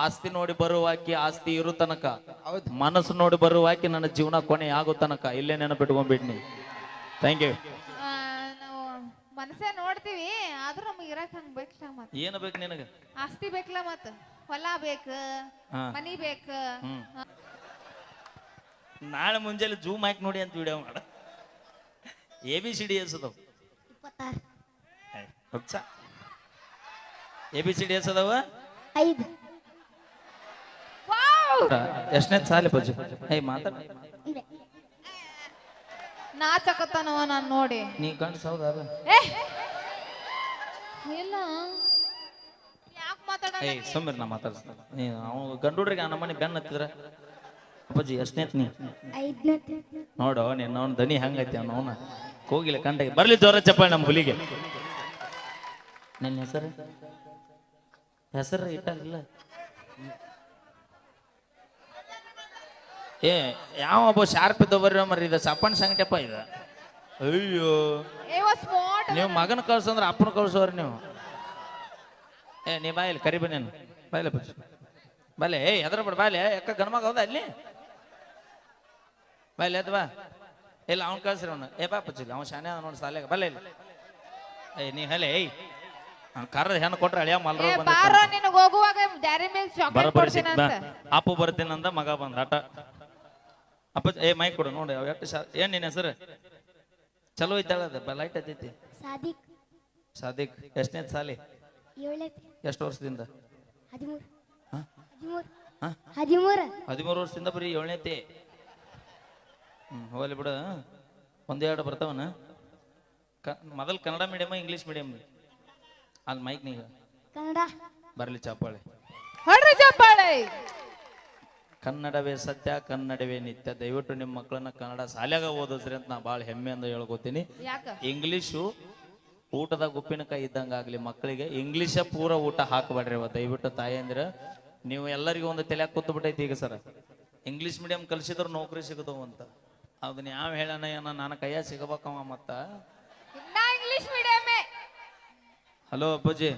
ಆಸ್ತಿ ನೋಡಿ ಬರುವಾಕಿ ಆಸ್ತಿ ಇರು ತನಕ. ಮನಸ್ಸು ನೋಡಿ ಬರುವಾಕಿ ನನ್ನ ಜೀವನ ಕೊನೆ ಆಗೋ ತನಕ. ಇಲ್ಲೇ ನೆನಪಿಟ್ಕೊಂಡ್ಬಿಡ್ನಿ ಥ್ಯಾಂಕ್ ಯು ಆ, ನಾವು ಮನಸ್ಸೇ ನೋಡ್ತೀವಿ ಆದ್ರೂ ನಮಗೆ ಇರಕ್ ಹಂಗ್ ಬೇಕಲ್ಲ ಮತ್ತ. ಏನು ಬೇಕು ನಿನಗೆ? ಆಸ್ತಿ ಬೇಕಲ್ಲ ಮತ್ತ. ಹೊಲ ಬೇಕ ಹಾ. ಮನಿ ಬೇಕ. ನಾಳೆ ಮುಂಜಾನೆ ಜೂಮ್ ಹಾಕಿ ನೋಡಿ ಅಂತ ವಿಡಿಯೋ ಮಾಡ. A B C D s ಇಪ್ಪತ್ತಾರು. ಎ ಬಿ ಸಿ ಡಿ ಅದಾವ? ಐದು. ಎಷ್ಟನೇ ಸಾಲಿ ಬಜ್ಜು ಹೇ ಮಾತಾಡ. ನಾಚಕತ್ತಾನವ ನಾನ್ ನೋಡಿ. ನೀ ಗಂಡ ಸೌದಲ್ಲ ಏ! ಇಲ್ಲ. ಯಾಕೆ ಮಾತಾಡ ಏಯ್ ಸುಮ್ಮನೆ ನಾ ಮಾತಾಡ್ತೀನಿ. ನೀ ಅವ್ನು ಗಂಡುಡ್ರಿಗೆ ಆ ನಮ್ಮನೆ ಬೆನ್ನ ಹತ್ತಿದ್ರ? ಅಪ್ಪಾಜಿ ಎಷ್ಟನೇತ್ ನೀ? ನೋಡು ನಿನ್ನ ಅವ್ನ ದನಿ ಹಂಗೈತಿ ಅವನ ಹೋಗಿಲ್ಲ ಕಂಡ ಬರ್ಲಿ ಜೋರ ಚಪ್ಪಾಳೆ ನಮ್ಮ ಹುಲಿಗೆ. ನನ್ನ ಹೆಸರು? ಹೆಸರು ಇಟ್ಟಾಗಿಲ್ಲ. ಏ ಯಾವ ಒಬ್ಬ ಶಾರ್ಪ್ ಇದ್ದ ಬರ್ರಿ ಮರಿ ಇದು ಸಪ್ಪಣ್ಣ ಸಂಗಟಪ್ಪ ಇದು. ಅಯ್ಯೋ. ಏವ ಸ್ಮಾರ್ಟ್ ನೀವು ಮಗನ ಕಳ್ಸಂದ್ರೆ ಅಪ್ಪನ ಕಳ್ಸೋರಿ ನೀವು. ಏ ನೀ ಬಾಯಿಲ್ ಕರಿ ಬನ್ನೇನು ಬಾಯಿಲೆ ಬಸ್ ಬಾಲೆ ಏ ಎದ್ರ ಬಿಡ ಬಾಲೆ ಯಾಕ ಗಣಮಗ ಹೌದಾ ಅಲ್ಲಿ? ಬಾಯಿಲೆ ಅದು ಬಾ. ಇಲ್ಲ ಅವ್ನು ಕಳ್ಸ್ರಿ ಅವ್ನು. ಏ ಬಾ ಪಚ್ಚಿಲ್ಲ ಅವ್ನು ಶಾನೆ ಅದ ನೋಡಿ ಸಾಲೆ ಬಲ್ಲ ಇಲ್ಲ ಏ ನೀ ಹಲೆ ಏಯ್. ಕರ್ದ ಹೆಣ್ಣು ಕೊಟ್ರೆ ಅಳಿಯ ಮಲ್ರ ಏ ಬಂದ ಬಾರೋ ನಿನಗ್ ಹೋಗುವಾಗ ಡ್ಯಾರಿ ಮಿಲ್ಕ್ ಚಾಕ್ಲೇಟ್ ಕೊಡ್ತೀನಿ ಅಂತ ಅಪ್ಪು ಬರ್ತೀನಂದ ಮಗ ಬಂದ ಆಟ ಅಪ್ಪ ಏ ಮೈಕ್ ಕೊಡು ನೋಡಿ ಅವ್ ಎಷ್ಟು ಶಾ ಏನ್ ನಿನ್ನ ಹೆಸರು? ಚಲೋ ಐತಲ್ಲ ಅದು ಲೈಟ್ ಐತೈತಿ. ಸಾದಿಕ್. ಸಾದಿಕ್ ಎಷ್ಟನೇ ಸಾಲಿ? ಏಳನೇ ಎಷ್ಟು ವರ್ಷದಿಂದ? ಹದಿಮೂರು. ವರ್ಷದಿಂದ ಬರೀ ಏಳನೇತಿ ಹ್ಮ್ ಹೋಗ್ಲಿ ಬಿಡು. ಒಂದೆರಡು ಬರ್ತಾವನ. ಕ ಮೊದಲು ಕನ್ನಡ ಮೀಡಿಯಮ್ ಇಂಗ್ಲಿಷ್ ಮೀಡಿಯಮ್ ಅಲ್ಲಿ ಮೈಕ್ ನೀಗ. ಕನ್ನಡ. ಬರಲಿ ಚಾಪಾಳೆ. ಹೊಡ್ರಿ ಚಪ್ಪಾಳೆ ಕನ್ನಡವೇ ಸತ್ಯ ಕನ್ನಡವೇ ನಿತ್ಯ. ದಯವಿಟ್ಟು ನಿಮ್ಮ ಮಕ್ಕಳನ್ನ ಕನ್ನಡ ಶಾಲ್ಯಾಗ ಓದಿಸ್ರಿ ಅಂತ ನಾ ಭಾಳ ಹೆಮ್ಮೆಯಿಂದ ಹೇಳ್ಕೊತೀನಿ. ಯಾಕ? ಇಂಗ್ಲೀಷು ಊಟದ ಉಪ್ಪಿನಕಾಯಿ ಇದ್ದಂಗೆ ಆಗಲಿ ಮಕ್ಕಳಿಗೆ ಇಂಗ್ಲೀಷ ಪೂರ ಊಟ ಹಾಕಬೇಡ್ರಿ ಅವ ದಯವಿಟ್ಟು ಅಂದ್ರೆ ನೀವು ಎಲ್ಲರಿಗೂ ಒಂದು ತಲೆ ಕೂತು ಬಿಟ್ಟೈತಿ ಈಗ ಸರ್. ಇಂಗ್ಲೀಷ್ ಮೀಡಿಯಂ ಕಲಿಸಿದ್ರು ನೌಕರಿ ಸಿಗದವು ಅಂತ. ಅದನ್ನ ಯಾವ ಹೇಳೋಣ ಏನೋ ನಾನು ಕೈಯ ಸಿಗಬೇಕವ ಮತ್ತ? ಇಂಗ್ಲಿಷ್ ಹಲೋ ಅಪ್ಪಾಜಿ.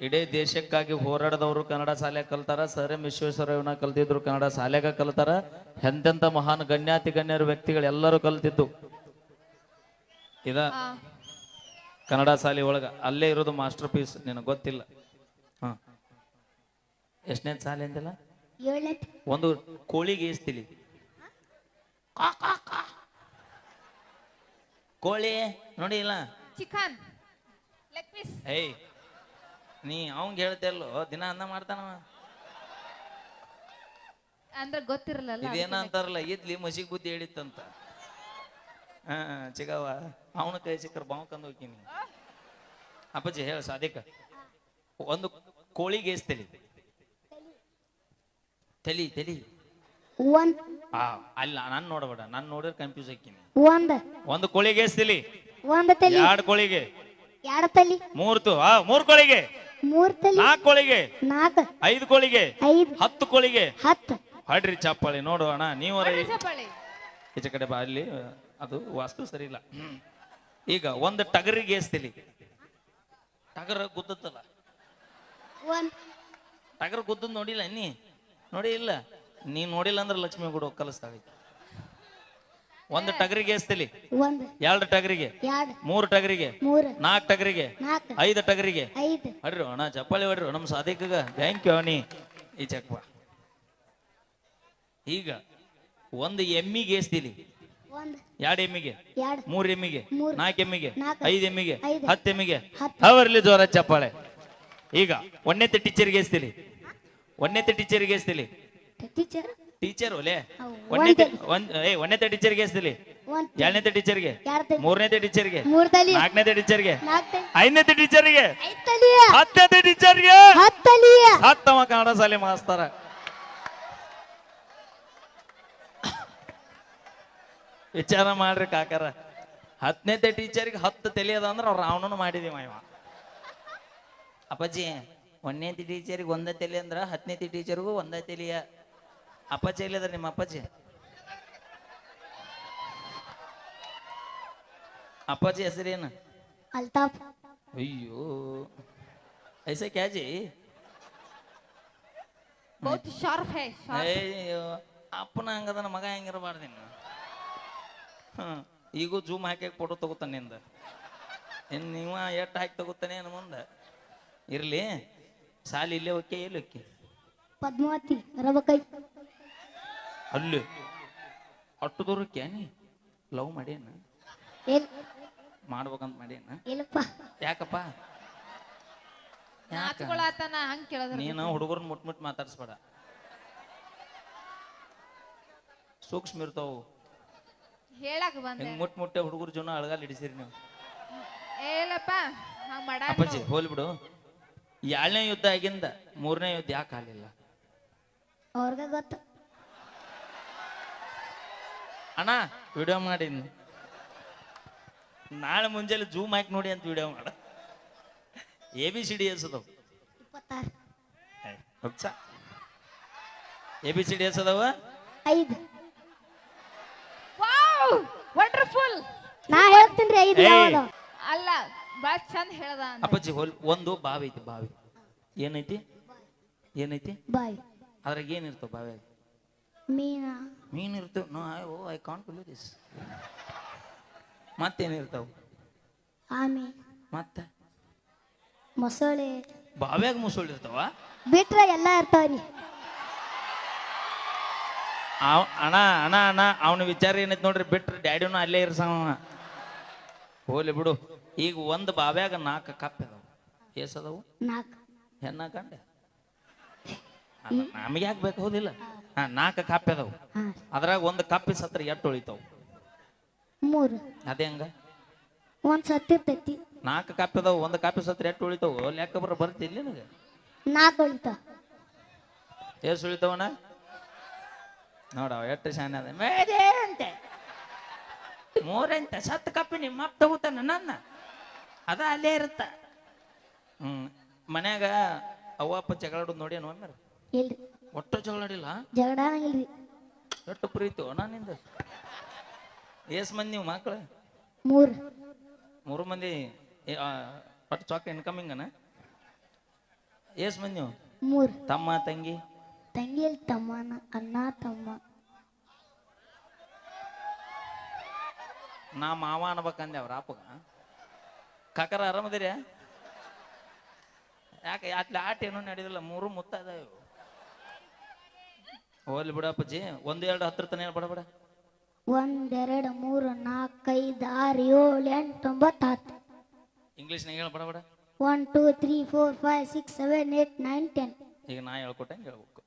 ಇಡೀ ದೇಶಕ್ಕಾಗಿ ಹೋರಾಡದವರು ಕನ್ನಡ ಶಾಲೆಗೆ ಕಲ್ತಾರ ಸರ್ ಎಂ ವಿಶ್ವೇಶ್ವರಯ್ಯನ ಕಲ್ತಿದ್ರು ಕನ್ನಡ ಶಾಲೆಗ ಕಲ್ತಾರ. ಎಂತೆಂಥ ಮಹಾನ್ ಗಣ್ಯಾತಿ ಗಣ್ಯರು ವ್ಯಕ್ತಿಗಳು ಎಲ್ಲರೂ ಕಲ್ತಿದ್ದು. ಇದ ಕನ್ನಡ ಶಾಲೆ ಒಳಗ ಅಲ್ಲೇ ಇರೋದು ಮಾಸ್ಟರ್ ಪೀಸ್ ನಿನಗೆ ಗೊತ್ತಿಲ್ಲ. ಹಾ. ಎಷ್ಟನೇ ಶಾಲೆ ಅಂದಿಲ್ಲ? ಏಳನೇ. ಒಂದು ಕೋಳಿಗೆ ಏಸ್ತಿಲಿ. ಕೋಳಿ ನೋಡಿ ಇಲ್ಲ. ಚಿಕನ್. ಲೆಗ್ ಪೀಸ್ ಏಯ್ ನೀ ಅವಂಗ ಹೇಳ್ತೇಲ್ಲೋ ದಿನ ಅನ್ನ ಮಾಡ್ತಾನವ. ಅಂದ್ರೆ ಗೊತ್ತಿರಲ್ಲ ಇದೇನ ಅಂತಾರಲ್ಲ ಇದ್ಲಿ ಮಸಿಗ್ ಬುದ್ಧಿ ಹೇಳಿತ್ತಂತ. ಹಾ ಚಿಗವ ಅವನ ಕೈ ಸಿಕ್ಕರ್ ಬಾವು ಕಂದು ಹೋಗ್ತೀನಿ. ಅಪ್ಪಾಜಿ ಹೇಳ ಸಾಧಿಕ. ಒಂದು ಕೋಳಿ ಗೇಸ್ ತಲಿ ತಲಿ. ತಲಿ ಒಂದ್ ಆ ಅಲ್ಲ ನಾನ್ ನೋಡಬೇಡ ನಾನು ನೋಡಿದ್ರೆ ಕನ್ಫ್ಯೂಸ್ ಆಕಿನಿ ಒಂದ್ ಒಂದು ಕೋಳಿಗೆ ಏಸ್ ತಲಿ ಒಂದ್ ತಲಿ. ಎರಡು ಕೋಳಿಗೆ. ಎರಡ್ ತಲಿ. ಮೂರ್ತು ಆ ಮೂರ್ ಕೋಳಿಗೆ. ಮೂರ್ ತಲಿ ನಾಲ್ಕು ಕೋಳಿಗೆ ನಾಲ್ಕು ಐದು ಕೋಳಿಗೆ ಐದು ಹತ್ತು ಕೋಳಿಗೆ. ಹತ್ತು. ಹಾಡ್ರಿ ಚಪ್ಪಾಳಿ ನೋಡೋಣ ಅಣ್ಣ ನೀವರ ಚಪ್ಪಾಳೆ. ಈಚೆ ಕಡೆ ಬಾ ಅಲ್ಲಿ ಅದು ವಾಸ್ತು ಸರಿ ಇಲ್ಲ. ಈಗ ಒಂದು ಟಗರಿಗೆ ಏಸ್ತಿಲಿ ಟಗರ ಗುದ್ದತ್ತಲ್ಲ ಒಂದ್. ಟಗರ್ ಗುದ್ದದ್ ನೋಡಿಲ್ಲ ನೀ? ನೋಡಿ ಇಲ್ಲ. ನೀ ನೋಡಿಲ್ಲ ಅಂದ್ರೆ ಲಕ್ಷ್ಮಿ ಗುಡು ಕಲಿಸ್ತಾಳೆ. ಒಂದು ಟಗರಿಗೆ ಎಸ್ತಿಲಿ? ಒಂದ್. ಎರಡು ಟಗರಿಗೆ? ಎರಡ್. ಮೂರು ಟಗರಿಗೆ? ಮೂರ್. ನಾಲ್ಕು ಟಗರಿಗೆ? ನಾಲ್ಕು. ಐದು ಟಗರಿಗೆ? ಐದು. ಹೊಡ್ರಿ ಅಣ್ಣ ಚಪ್ಪಾಳಿ ಹೊಡ್ರಿ ನಮ್ಮ ಸಾಧಿಕಗ. ಥ್ಯಾಂಕ್ ಯು ಅವನಿ. ಈ ಚಕ್ವ ಈಗ ಒಂದು ಎಮ್ಮಿಗೆ ಎಸ್ತಿಲಿ? ಒಂದ್. ಎರಡು ಎಮ್ಮಿಗೆ? ಎರಡ್. ಮೂರ್ ಎಮ್ಮಿಗೆ? ಮೂರ್. ನಾಲ್ಕು ಎಮ್ಮಿಗೆ? ನಾಲ್ಕು. ಐದು ಎಮ್ಮಿಗೆ? ಐದು. ಹತ್ತು ಎಮ್ಮಿಗೆ? ಹತ್ತು. ಅವರ್ಲಿ ಜೋರ ಚಪ್ಪಾಳೆ? ಈಗ ಒಂದನೇತೆ ಟೀಚರ್ಗೆ ಎಸ್ತಿಲಿ? ಒಂದನೇತೆ ಟೀಚರ್ಗೆ ಎಸ್ತಿಲಿ? ಟೀಚರ್ ಟೀಚರ್ ಒಲೆ. ಒಂದನೇತೆ ಟೀಚರ್ಗೆ ಏಸ್ತಿಲಿ ಒಂದ್ ಎರಡನೇತೆ ಟೀಚರ್ಗೆ? ಮೂರನೇತೆ ಟೀಚರ್ಗೆ? ನಾಲ್ಕನೇತೆ ಟೀಚರ್ಗೆ? ಐದನೇತೆ ಟೀಚರ್ಗೆ? ಹತ್ತನೇತೆ ಟೀಚರ್ಗೆ? ಹತ್ತ್ ತಲಿ ಹತ್ತವ ಕನ್ನಡ ಶಾಲೆ ಮಾಸ್ತರ. ವಿಚಾರ ಮಾಡ್ರಿ ಕಾಕಾರ. ಹತ್ತನೇತೆ ಟೀಚರ್ಗೆ ಹತ್ತು ತಲೆ ಅದ ಅಂದ್ರೆ ಅವ್ರು ರಾವಣನು ಮಾಡಿದೀವ ಇವ ಅಪ್ಪಾಜಿ ಒಂದನೇತಿ ಟೀಚರ್ಗೆ ಒಂದೇ ತಲೆ ಅಂದ್ರ ಹತ್ತನೇತಿ ಟೀಚರ್ಗೂ ಒಂದೇ ತಲೆಯ. ಅಪ್ಪಾಜಿ ಎಲ್ಲಿದ್ರ ನಿಮ್ಮ ಅಪ್ಪಾಜಿ? ಅಪ್ಪಾಜಿ ಹೆಸರೇನು? ಅಲ್ತಾಫ್. ಅಯ್ಯೋ. ಐಸೆ ಕ್ಯಾಜಿ? बहुत ಅಯ್ಯೋ ಅಪ್ಪನ ಹಂಗದನ ಮಗ ಹೆಂಗಿರಬಾರ್ದು ಇನ್ನು. ಹ್ಮ್ ಈಗೂ ಜೂಮ್ ಹಾಕಿ ಫೋಟೋ ತಗೋತಾನೆ ನಿಂದ. ಇನ್ನು ನೀವ ಎಷ್ಟು ಹಾಕಿ ತಗೋತಾನೆ ಏನು ಮುಂದೆ? ಇರ್ಲಿ ಸಾಲಿ ಇಲ್ಲೇ ಓಕೆ ಎಲ್ಲಿ ಓಕೆ ಪದ್ಮಾವತಿ ರಬಕೈ ಅಲ್ಲಿ ಅಷ್ಟು ದೂರಕ್ಕೆ ನೀ? ಲವ್ ಮಾಡ್ಯಾನ? ಎಲ್ ಮಾಡ್ಬೇಕಂತ ಮಾಡ್ಯಾನ? ಇಲ್ಲಪ್ಪ. ಯಾಕಪ್ಪ? ಯಾಕ? ನಾಚ್ಕೊಳತನ ಹಂಗ್ ಕೇಳಿದ್ರ ನೀನು ಹುಡುಗರನ್ನ ಮುಟ್ ಮುಟ್ ಮಾತಾಡ್ಸ್ಬೇಡ. ಸೂಕ್ಷ್ಮ ಇರ್ತಾವು. ಹೇಳಕ್ ಬಂದೆ. ಹಿಂಗ್ ಮುಟ್ ಮುಟ್ಟೆ ಹುಡುಗರ ಜೀವನ ಅಳಗಾಲ್ ಹಿಡಿಸಿರಿ ನೀವು? ಏಲಪ್ಪ ಹಂಗ್ ಮಾಡ ಅಪ್ಪಾಜಿ ಹೋಲಿ ಬಿಡು. ಎರಡನೇ ಯುದ್ಧ ಆಗಿಂದ ಮೂರನೇ ಯುದ್ಧ ಯಾಕೆ ಆಗಲಿಲ್ಲ? ಅವ್ರಿಗೆ ಗೊತ್ತು. ಅಣ್ಣ ವಿಡಿಯೋ ಮಾಡಿದ್ನಿ. ನಾಳೆ ಮುಂಜಾನೆ ಜೂಮ್ ಹಾಕಿ ನೋಡಿ ಅಂತ ವಿಡಿಯೋ ಮಾಡ. ಎ ಬಿ ಸಿ ಡಿ ಎಸದವು ಎ ಬಿ ಸಿ ಡಿ ಎಸದವ ಐದು. ವಂಡರ್ಫುಲ್ ನಾ ಹೇಳ್ತೀನಿ ರೀ ಐದು ಏಯ್. ಅಲ್ಲ ಬಹಳ ಚಂದ ಹೇಳ್ದ. ಅಪ್ಪಾಜಿ ಹೋಲ್ ಒಂದು ಬಾವಿ ಐತಿ ಬಾವಿ. ಏನೈತಿ? ಏನೈತಿ? ಬಾಯ್ ಅದ್ರಾಗ ಏನಿರ್ತಾವ ಬಾವಿ ಮೀನಾ. ಮೀನು ಇರ್ತವೆ no I oh I can't believe this. ಮತ್ತೇನಿರ್ತಾವ? ಆಮೆ. ಮತ್ತೆ? ಮೊಸಳೆ. ಬಾವ್ಯಾಗ ಮೊಸಳೆ ಇರ್ತಾವ ಬಿಟ್ರೆ ಎಲ್ಲ ಇರ್ತಾವನಿ. ಅವ್ ಅಣ್ಣ ಅಣ್ಣ ಅಣ್ಣ ಅವನ ವಿಚಾರ ಏನೈತೆ ನೋಡ್ರಿ ಬಿಟ್ರೆ ಡ್ಯಾಡಿನೂ ಅಲ್ಲೇ ಇರ್ಸವ ಹೋಲಿ ಬಿಡು. ಈಗ ಒಂದು ಬಾವ್ಯಾಗ ನಾಲ್ಕು ಕಪ್ ಅದಾವ. ಎಸ್ ಅದಾವು? ನಾಲ್ಕು. ಹೆಣ್ಣ ಕಂಡೆ ನಮಗೆ ಯಾಕೆ ಬೇಕು? ಹೌದಿಲ್ಲ. ಹಾ. ನಾಲ್ಕು ಕಪ್ ಅದಾವು. ಹಾಂ. ಅದ್ರಾಗ ಒಂದು ಕಪ್ಪಿ ಸತ್ರ ಎಟ್ಟು ಉಳಿತಾವ? ಮೂರು. ಅದೇ ಹಂಗ? ಒಂದು ಸತ್ತಿರ್ತೈತಿ ನಾಲ್ಕು ಕಾಪಿ ಅದಾವ ಒಂದು ಕಾಪಿ ಸತ್ರ ಎಷ್ಟು ಉಳಿತಾವ? ಲೆಕ್ಕ ಬರ ಬರ್ತಿಲ್ಲ ನಿನಗೆ? ನಾಲ್ಕು ಉಳಿತಾವ. ಎಷ್ಟು ಉಳಿತಾವಣ ನೋಡ ಎಷ್ಟು ಶಾನೆ ಅದ. ಮೇದೇ ಅಂತೆ. ಮೂರಂತೆ ಸತ್ತು ಕಪ್ಪಿ ನಿಮ್ಮ ಅಪ್ಪ ತಗೋತಾನ ನನ್ನ. ಅದ ಅಲ್ಲೇ ಇರುತ್ತ. ಹ್ಮ್ ಮನ್ಯಾಗ ಅವ್ವ ಅಪ್ಪ ಜಗಳಾಡೋದು ನೋಡಿ ಒಮ್ಮೆ ಇಲ್ರಿ ಜಗಳ ಆಡಿಲ್ಲ? ಜಗಳ ಇಲ್ರಿ ಎಷ್ಟು ಪ್ರೀತಿ ನಾನಿಂದ ಎಸ್ ಮಂದಿ ನೀವು ಮಕ್ಳು? ಮೂರು. ಮೂರು ಮಂದಿ ಆ, ಒಟ್ಟು ಚೊಕ್ಕ ಇನ್ಕಮಿಂಗನ ಎಸ್ ಮಂದಿ ನೀವು? ಮೂರು. ತಮ್ಮ ತಂಗಿ? ತಂಗಿಯಲ್ಲಿ ತಮ್ಮನ ಅಣ್ಣ? ತಮ್ಮ. ನಾ ಮಾವ ಅನ್ಬೇಕಂದೆ ಅವ್ರ ಅಪ್ಪಗ. ಕಾಕರ ಆರಾಮದಿರಿ ಯಾಕೆ ಅಟ್ಲ ಆಟ ಏನೂ ನಡೆದಿಲ್ಲ ಮೂರು ಮುತ್ತ ಇವು. ಹೋಗ್ಲಿ ಬಿಡಪ್ಪಜ್ಜಿ ಒಂದು ಎರಡು ಹತ್ರ ತನ ಬಡ ಬಡ ಒಂದೆರಡು ಮೂರು ನಾಲ್ಕೈದು ಆರು ಏಳು ಎಂಟು ಒಂಬತ್ತು ಹತ್ತು ಇಂಗ್ಲೀಷ್ನಾಗ ಹೇಳ ಬಡ ಬಡ one two three four five six seven eight nine ten ಈಗ ನಾ ಹೇಳ್ಕೊಟ್ಟಂಗೆ ಹೇಳ್ಬೇಕು.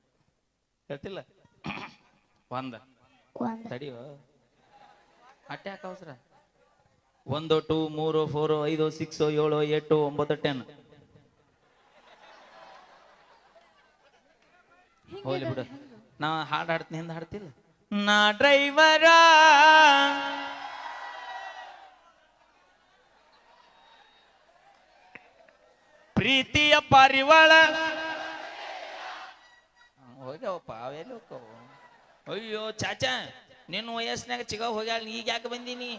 ಹೇಳ್ತಿಲ್ಲ? ಒಂದ. ಒಂದು. ತಡಿಯೋ. ಅಟ್ಟೆ ಯಾಕೆ ಅವಸರ? ಒಂದು ಟೂ ಮೂರು ಫೋರ್ ಐದು ಸಿಕ್ಸ್ ಏಳು ಎಂಟು ಒಂಬತ್ತು ಟೆನ್. ಹೋಗ್ಲಿ ಬಿಡು. ನಾ ಹಾಡು ಹಾಡ್ತೀನಿ ಹಿಂದೆ ಹಾಡ್ತಿಲ್ಲ ನಾ ಡ್ರೈವರ. ಪ್ರೀತಿಯ ಪಾರಿವಾಳ. ಹೋಗ್ಯಾವಪ್ಪ ಅವೆಲ್ಲ ಹೋಗ್ತಾವ ಅಯ್ಯೋ ಚಾಚಾ ನಿನ್ನ ವಯಸ್ಸಿನಾಗ ಚಿಗ ಹೋಗ್ಯಾಳ ಈಗ ಯಾಕೆ ಬಂದೀನಿ?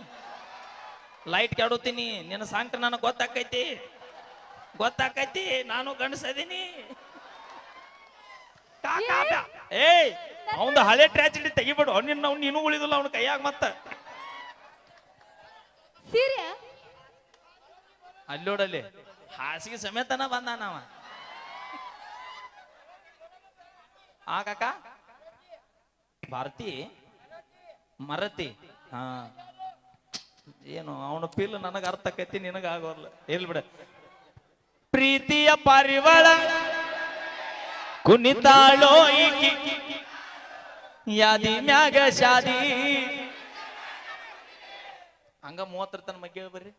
ಲೈಟ್ ಕೆಡುತ್ತೀನಿ ನಿನ್ನ ಸಾಂಕ್ಟ ನನಗೆ ಗೊತ್ತಾಕೈತಿ. ಗೊತ್ತಾಕೈತಿ ನಾನು ಗಂಡಸದೀನಿ. ಏಯ್ ಅವಂದು ಹಳೆ ಟ್ರಾಜಿಡಿ ತೆಗಿಬಿಡು. ನಿನ್ನ ಅವ್ನು ನೀನು ಉಳಿದಿಲ್ಲ ಅವನ ಕೈಯಾಗ ಮತ್ತ. ಸೀರೆ? ಅಲ್ಲೋಡಲ್ಲಿ ಹಾಸಿಗೆ ಸಮೇತನ ಬಂದ ನಾವ ಆ ಕಾಕ? ಭಾರತಿ ಮರತಿ. ಹಾ. ಏನು ಅವನ ಪಿಲ್ ನನಗ ಅರ್ಥ ಆಕೈತಿ ನಿನಗ ಆಗೋಲ್ಲ ಹೇಳ್ಬಿಡ ಬಿಡ. ಪ್ರೀತಿಯ ಪಾರಿವಾಳ ಕುಣಿತಾಳೋ ಈಕಿ. ಯಾದಿ ಮ್ಯಾಗ ಶಾದಿ. ಹಂಗ ಮೂವತ್ತರ ತನ ಮಗ್ಗೆ ಬರ್ರಿ.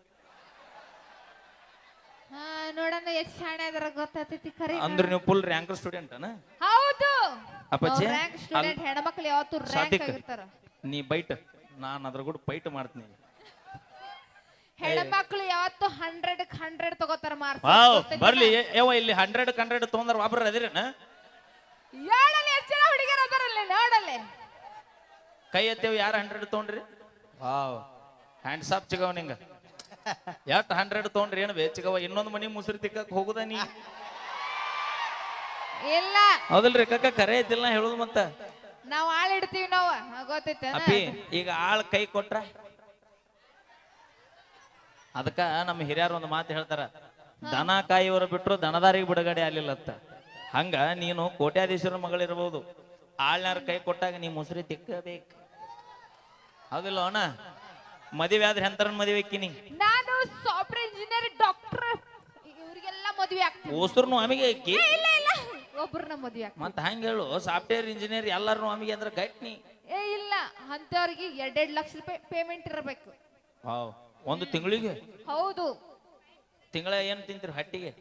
ಹಾ ನೋಡೋಣ ಎಷ್ಟ್ ಶಾಣೆ ಅದರ ಗೊತ್ತಾಗ್ತೈತಿ ಖರೆ ಅಂದ್ರೆ ನೀವು ಫುಲ್ ರ್ಯಾಂಕರ್ ಸ್ಟೂಡೆಂಟ್ ಅನ? ಹೌದು. ಅಪ್ಪಾಜಿ, ರ್ಯಾಂಕ್ ಸ್ಟೂಡೆಂಟ್ ಹೆಣ್ಮಕ್ಳು ಯಾವತ್ತು ರ್ಯಾಂಕ್ ಆಗಿರ್ತಾರ. ನೀ ಬೈಟ್ ನಾನು ಅದ್ರ ಕೂಡ ಬೈಟ್ ಮಾಡ್ತೀನಿ. ಹೆಣ್ಮಕ್ಳು ಯಾವತ್ತು ಹಂಡ್ರೆಡ್ ಹಂಡ್ರೆಡ್ ತಗೋತಾರ ಮಾರ್ಕ್ಸ್. ಬರ್ಲಿ ಯಾವ ಇಲ್ಲಿ ಹಂಡ್ರೆಡ್ ಹಂಡ್ರೆಡ್ ತೊಗೊಂಡ್ರ ಒಬ್ರು ಅದಿರೇನ? ಏಳಲ್ಲಿ ಎಷ್ಟು ಜನ ಹುಡುಗಿಯರು ಅದಾರಲ್ಲಿ ನೋಡಲ್ಲಿ. ಕೈ ಎತ್ತೇವ್ ಯಾರು ಹಂಡ್ರೆಡ್ ತೊಗೊಂಡ್ರಿ? ವಾವ್. ಹ್ಯಾಂಡ್ಸ್ ಆಫ್ ಚಿಗವ ನಿಂಗ. ಎಷ್ಟು ಹಂಡ್ರೆಡ್ ತೊಗೊಂಡ್ರಿ? ಏನು ಬೇ ಚಿಗವ ಇನ್ನೊಂದು ಮನಿ ಮುಸುರಿ ತಿಕ್ಕಕ್ ಹೋಗುದ ನೀ? ಇಲ್ಲ. ಹೌದಲ್ರಿ ಕಕ್ಕ ಕರೆ ಐತಿಲ್ಲ ಹೇಳುದು ಮತ್ತ. ನಾವು ಆಳ್ ಇಡ್ತೀವಿ ನಾವು ಗೊತ್ತೈತೆ ಅಪ್ಪಿ ಈಗ ಆಳ್ ಕೈ ಕೊಟ್ರ? ಅದಕ್ಕ ನಮ್ಮ ಹಿರಿಯರು ಒಂದು ಮಾತು ಹೇಳ್ತಾರ ದನ ಕಾಯಿಯವರು ಬಿಟ್ರು ದನದಾರಿಗೆ ಬಿಡುಗಡೆ ಆಗ್ಲಿಲ್ಲತ್ತ ಹಂಗ ನೀನು ಕೋಟ್ಯಾಧೀಶ್ವರ ಮಗಳಿರ್ಬೋದು. ಆಳ್ನಾರ ಕೈ ಕೊಟ್ಟಾಗ ನೀ ಮುಸ್ರಿ ತಿಕ್ಕಬೇಕು. ಹೌದಿಲ್ಲ ಅಣ್ಣ ಮದುವೆ ಆದ್ರೆ ಎಂತರ ಮದುವೆ ಇಕ್ಕಿನಿ? ನಾನು ಸಾಫ್ಟ್ವೇರ್ ಇಂಜಿನಿಯರ್ ಡಾಕ್ಟರ್ ಇವರಿಗೆಲ್ಲ ಮದುವೆ ಆಗ್ತೀನಿ. ಉಸ್ರು ಆಮಿಗೆ ಇಲ್ಲ ಇಲ್ಲ. ಒಬ್ಬರನ್ನ ಮದುವೆ ಆಗ್ತೀನಿ. ಮತ್ತೆ ಹಂಗ ಹೇಳು ಸಾಫ್ಟ್ವೇರ್ ಇಂಜಿನಿಯರ್ ಎಲ್ಲಾರು ಆಮಿಗೆ ಅಂದ್ರೆ ಗಟ್ನಿ. ಏ ಇಲ್ಲ. ಅಂತವ್ರಿಗೆ ಎರಡೆರಡು ಲಕ್ಷ ರೂಪಾಯಿ ಪೇಮೆಂಟ್ ಇರಬೇಕು. ವಾವ್. ಒಂದು ತಿಂಗಳಿಗೆ? ಹೌದು. ತಿಂಗಳ ಏನು ತಿಂತೀರಿ ಹಟ್ಟಿಗೆ?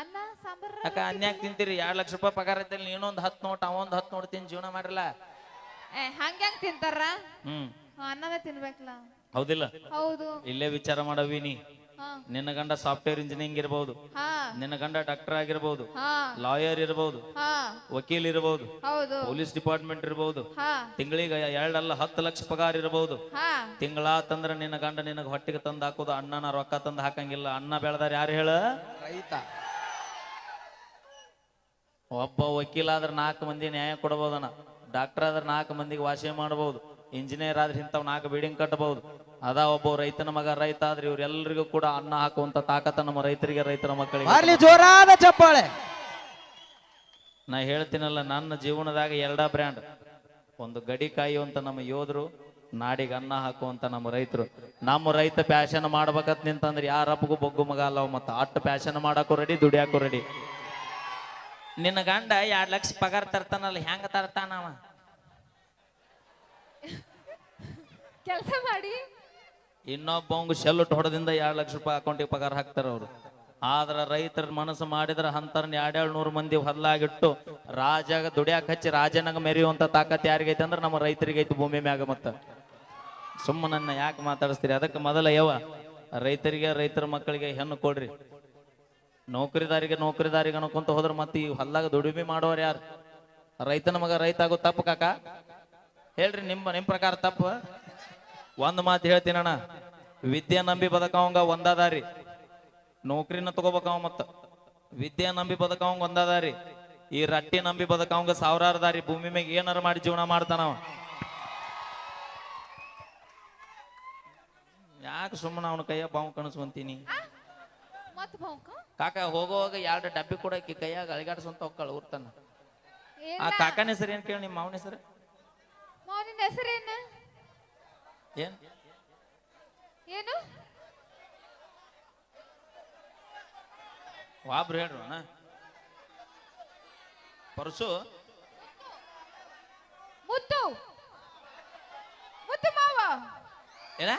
ಅನ್ನ ಸಾಂಬಾರ್ ಅಕ್ಕ ಅನ್ಯಾಕ್ ತಿಂತೀರಿ? ಎರಡ್ ಲಕ್ಷ ರೂಪಾಯಿ ಪಗಾರ ಐತಲ್ಲ ನೀನೊಂದ್ ಹತ್ತು ನೋಟ್ ಅವೊಂದ್ ಹತ್ತು ನೋಟ್ ತಿನ್ ಜೀವನ ಮಾಡಿರಲ್ಲ? ಏ ಹಂಗ್ಯಾಂಗ್ ತಿಂತಾರ ಹ್ಮ್. ಅನ್ನದ ತಿನ್ಬೇಕಲ್ಲ ಹೌದಿಲ್ಲ. ಹೌದು. ಇಲ್ಲೇ ವಿಚಾರ ಮಾಡವಿ ನೀ. ನಿನ್ನ ಗಂಡ ಸಾಫ್ಟ್ವೇರ್ ಇಂಜಿನಿಯರಿಂಗ್ ಇರಬಹುದು ಹಾ. ನಿನ್ನ ಗಂಡ ಡಾಕ್ಟರ್ ಆಗಿರಬಹುದು ಹಾ. ಲಾಯರ್ ಇರಬಹುದು ಹಾ. ವಕೀಲ್ ಇರಬಹುದು ಹೌದು. ಪೊಲೀಸ್ ಡಿಪಾರ್ಟ್ಮೆಂಟ್ ಇರಬಹುದು ಹಾ. ತಿಂಗಳಿಗೆ ಎರಡಲ್ಲ ಹತ್ತು ಲಕ್ಷ ಪಗಾರ ಇರಬಹುದು ತಿಂಗಳ ತಂದ್ರೆ ನಿನ್ನ ಗಂಡ ನಿನಗ ಹೊಟ್ಟಿಗೆ ತಂದು ಹಾಕೋದು ಅಣ್ಣನ ರೊಕ್ಕ ತಂದು ಹಾಕಂಗಿಲ್ಲ. ಅಣ್ಣ ಬೆಳೆದಾರ ಯಾರು ಹೇಳ? ರೈತ. ಒಬ್ಬ ವಕೀಲ ಆದ್ರೆ ನಾಲ್ಕು ಮಂದಿ ನ್ಯಾಯ ಕೊಡಬಹುದನ ಡಾಕ್ಟರ್ ಆದ್ರೆ ನಾಲ್ಕು ಮಂದಿಗೆ ವಾಸಿ ಮಾಡಬಹುದು ಇಂಜಿನಿಯರ್ ಆದ್ರೆ ಇಂಥವ್ ನಾಲ್ಕು ಬಿಲ್ಡಿಂಗ್ ಕಟ್ಟಬಹುದು ಅದ ಒಬ್ಬ ರೈತನ ಮಗ ರೈತ ಆದ್ರೆ ಇವ್ರೆಲ್ಲರಿಗೂ ಕೂಡ ಅನ್ನ ಹಾಕುವಂತ ತಾಕತ್ತ ನಮ್ಮ ರೈತರಿಗೆ ರೈತರ ಮಕ್ಕಳಿಗೆ ಬರ್ಲಿ ಜೋರಾದ ಚಪ್ಪಾಳೆ. ನಾ ಹೇಳ್ತೀನಲ್ಲ ನನ್ನ ಜೀವನದಾಗ ಎರಡ ಬ್ರ್ಯಾಂಡ್. ಒಂದು ಗಡಿ ಕಾಯುವಂತ ನಮ್ಮ ಯೋಧರು ನಾಡಿಗೆ ಅನ್ನ ಹಾಕುವಂತ ನಮ್ಮ ರೈತರು. ನಮ್ಮ ರೈತ ಪ್ಯಾಶನ್ ಮಾಡ್ಬೇಕತ್ ನಿಂತಂದ್ರೆ ಯಾರಪ್ಪಗೂ ಬೊಗ್ಗು ಮಗ ಅಲ್ಲ ಮತ್ತ ಅಟ್ಟು ಪ್ಯಾಶನ್ ಮಾಡಾಕು ರೆಡಿ ದುಡಿಯಾಕು ರೆಡಿ. ನಿನ್ನ ಗಂಡ ಎರಡ್ ಲಕ್ಷ ಪಗಾರ ತರ್ತಾನಲ್ಲ ಹೆಂಗ ತರ್ತಾನವ ಕೆಲಸ ಮಾಡಿ. ಇನ್ನೊಬ್ಬವಂಗ ಶೆಲ್ಲುಟ್ ಹೊಡೆದಿಂದ ಎರಡು ಲಕ್ಷ ರೂಪಾಯಿ ಅಕೌಂಟಿಗೆ ಪಗಾರ ಹಾಕ್ತಾರ ಅವರು. ಆದ್ರ ರೈತರ ಮನಸ್ಸು ಮಾಡಿದ್ರ ಅಂತರ್ನ ಎರಡೆರಡು ನೂರು ಮಂದಿ ಹೊಲ್ಲಾಗಿಟ್ಟು ರಾಜಾಗ ದುಡಿಯಾಕ ಹಚ್ಚಿ ರಾಜನಾಗ ಮೆರೆಯುವಂತ ತಾಕತ್ ಯಾರಿಗೈತೆ ಅಂದ್ರೆ ನಮ್ಮ ರೈತರಿಗೆ ಐತಿ ಭೂಮಿ ಮ್ಯಾಗ ಮತ್ತ. ಸುಮ್ಮನನ್ನ ಯಾಕೆ ಮಾತಾಡಿಸ್ತೀರಿ? ಅದಕ್ಕೆ ಮೊದಲ ಯವ ರೈತರಿಗೆ, ರೈತರ ಮಕ್ಕಳಿಗೆ ಹೆಣ್ಣು ಕೊಡ್ರಿ. ನೌಕರಿದಾರಿಗೆ ನೌಕರಿದಾರಿಗೆ ಅನ್ಕೊಂತ ಹೋದ್ರ ಮತ್ತೆ ಈ ಹೊಲ್ದಾಗ ದುಡಿಮೆ ಮಾಡೋರು ಯಾರು? ರೈತನ ಮಗ ರೈತ ಆಗೋ ತಪ್ಪು ಕಾಕ? ಹೇಳ್ರಿ ನಿಮ್ಮ ನಿಮ್ಮ ಪ್ರಕಾರ ತಪ್ಪು? ಒಂದ್ ಮಾತು ಹೇಳ್ತೀನಣ್ಣ ವಿದ್ಯೆ ನಂಬಿ ಬದಕವಂಗ ಒಂದಾದಾರಿ. ನೌಕರಿನ ತಗೋಬೇಕವ ಮತ್ತ. ವಿದ್ಯೆ ನಂಬಿ ಬದಕವಂಗ ಒಂದಾದಾರಿ. ಈ ರಟ್ಟಿ ನಂಬಿ ಬದಕವಂಗ ಸಾವಿರಾರು ದಾರಿ ಭೂಮಿ ಮ್ಯಾಗ ಏನಾರ ಮಾಡಿ ಜೀವನ ಮಾಡ್ತಾನವ ಯಾಕೆ ಸುಮ್ಮನೆ ಅವನ ಕೈಯ ಬಾವು ಕಣಿಸ್ಕೊಂತೀನಿ? ಕಾಕ ಹೋಗುವಾಗ ಎರಡು ಡಬ್ಬಿ ಕೊಡಕ್ಕೆ ಕೈಯಾಗ ಅಳಿಗಾಡ್ಸಂತ ಹೋಗ್ಕಳ ಊರ್ತಾನ ಆ ಕಾಕನ ಹೆಸರು ಏನ್ ಕೇಳಿ ನಿಮ್ಮ ಮಾವನ ಹೆಸರು? ಮೌನಿನ ಹೆಸರೇನು? ಏನ್ ಏನು? ವಾಬ್ರು ಹೇಳ್ರು ಅಣ್ಣ. ಪರಸು. ಮುತ್ತು. ಮುತ್ತು ಮಾವ. ಏನ?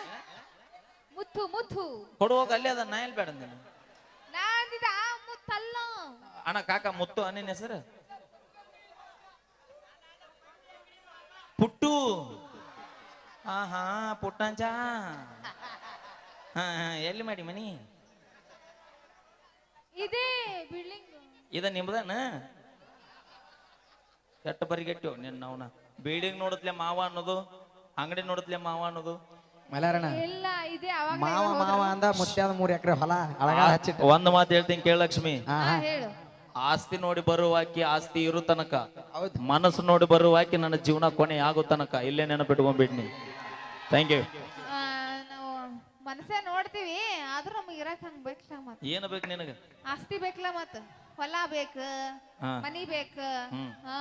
ಮುತ್ತು ಮುತ್ತು. ಕೊಡುವಾಗ ಅಲ್ಲೇ ಅದ ನಾ ಎಲ್ಲಿ ಬೇಡ ನೀನು ನಾ ಆ ಮುತ್ತಲ್ಲ. ಅಣ್ಣ ಕಾಕ ಮುತ್ತು ಅನ್ನಿನ ಹೆಸರು? ಪುಟ್ಟು. ಹಾ ಹಾ ಪುಟ್ಟಂಚ. ಹಾ ಹಾ ಎಲ್ಲಿ ಮಾಡಿ ಮನಿ? ಇದೇ ಬಿಲ್ಡಿಂಗ್. ಇದ ನಿಮ್ದನ? ಕೆಟ್ಟ ಬರಿಗೆಟ್ಟು ನಿನ್ನ ಅವನ. ಬಿಲ್ಡಿಂಗ್ ನೋಡತ್ಲೆ ಮಾವ ಅನ್ನೋದು ಅಂಗಡಿ ನೋಡತ್ಲೆ ಮಾವ ಅನ್ನೋದು. ಮಲಾರಣ ಇಲ್ಲ ಇದೇ ಅವಾಗ ಮಾವ ಮಾವ ಅಂದ ಮುತ್ಯಾದ ಮೂರ್ ಎಕರೆ ಹೊಲ ಅಳಗಾಲ ಹಚ್ಚಿಟ್ಟ. ಒಂದ್ ಮಾತು ಹೇಳ್ತೀನಿ ಕೇಳ ಲಕ್ಷ್ಮಿ. ಹಾ ಹಾ. ಹೇಳು. ಆಸ್ತಿ ನೋಡಿ ಬರುವಾಕಿ ಆಸ್ತಿ ಇರು ತನಕ. ಹೌದು. ಮನಸ್ಸು ನೋಡಿ ಬರುವಾಕಿ ನನ್ನ ಜೀವನ ಕೊನೆ ಆಗೋ ತನಕ. ಇಲ್ಲೇ ನೆನಪಿಟ್ಕೊಂಡ್ಬಿಡ್ನಿ ಥ್ಯಾಂಕ್ ಯು ಆ, ನಾವು ಮನಸ್ಸೇ ನೋಡ್ತೀವಿ ಆದ್ರೂ ನಮಗೆ ಇರಕ್ ಹಂಗ್ ಬೇಕಲ್ಲ ಮತ್ ಏನು ಬೇಕು ನಿನಗೆ? ಆಸ್ತಿ ಬೇಕಲ್ಲ ಮತ್ ಹೊಲ ಬೇಕ ಹಾ. ಮನಿ ಬೇಕ ಹಾ.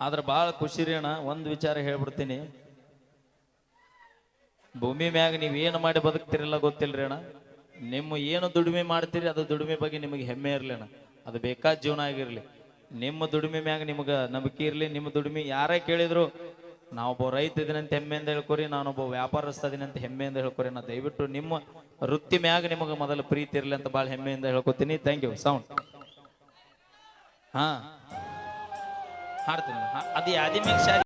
ಆದ್ರೆ ಭಾಳ ಖುಷಿ ರೀ ಅಣ್ಣ ಒಂದು ವಿಚಾರ ಹೇಳ್ಬಿಡ್ತೀನಿ. ಭೂಮಿ ಮ್ಯಾಗ ನೀವು ಏನು ಮಾಡಿ ಬದುಕ್ತಿರಲ್ಲ ಗೊತ್ತಿಲ್ರಿ ಅಣ್ಣ? ನಿಮ್ಮ ಏನು ದುಡಿಮೆ ಮಾಡ್ತೀರಿ ಅದು ದುಡಿಮೆ ಬಗ್ಗೆ ನಿಮಗೆ ಹೆಮ್ಮೆ ಇರಲಿ ಅಣ್ಣ. ಅದು ಬೇಕಾದ ಜೀವನ ಆಗಿರಲಿ. ನಿಮ್ಮ ದುಡಿಮೆ ಮ್ಯಾಗ ನಿಮಗೆ ನಂಬಿಕೆ ಇರಲಿ ನಿಮ್ಮ ದುಡಿಮೆ ಯಾರೇ ಕೇಳಿದ್ರು ನಾವೊಬ್ಬ ರೈತ ಇದೀನಂತ ಹೆಮ್ಮೆಯಿಂದ ಹೇಳ್ಕೊರಿ, ನಾನೊಬ್ಬ ವ್ಯಾಪಾರಸ್ಥ ಇದೀನಂತ ಹೆಮ್ಮೆಯಿಂದ ಹೇಳ್ಕೊರಿ, ನಾ ದಯವಿಟ್ಟು ನಿಮ್ಮ ವೃತ್ತಿ ಮ್ಯಾಗ ನಿಮಗೆ ಮೊದಲು ಪ್ರೀತಿ ಇರಲಿ ಅಂತ ಭಾಳ ಹೆಮ್ಮೆಯಿಂದ ಹೇಳ್ಕೊತೀನಿ. ಥ್ಯಾಂಕ್ ಯು ಸೌಂಡ್ ಹಾ. ಹಾಡ್ತೀನಿ. ಅದು ಯಾದಿ ಶಾದಿ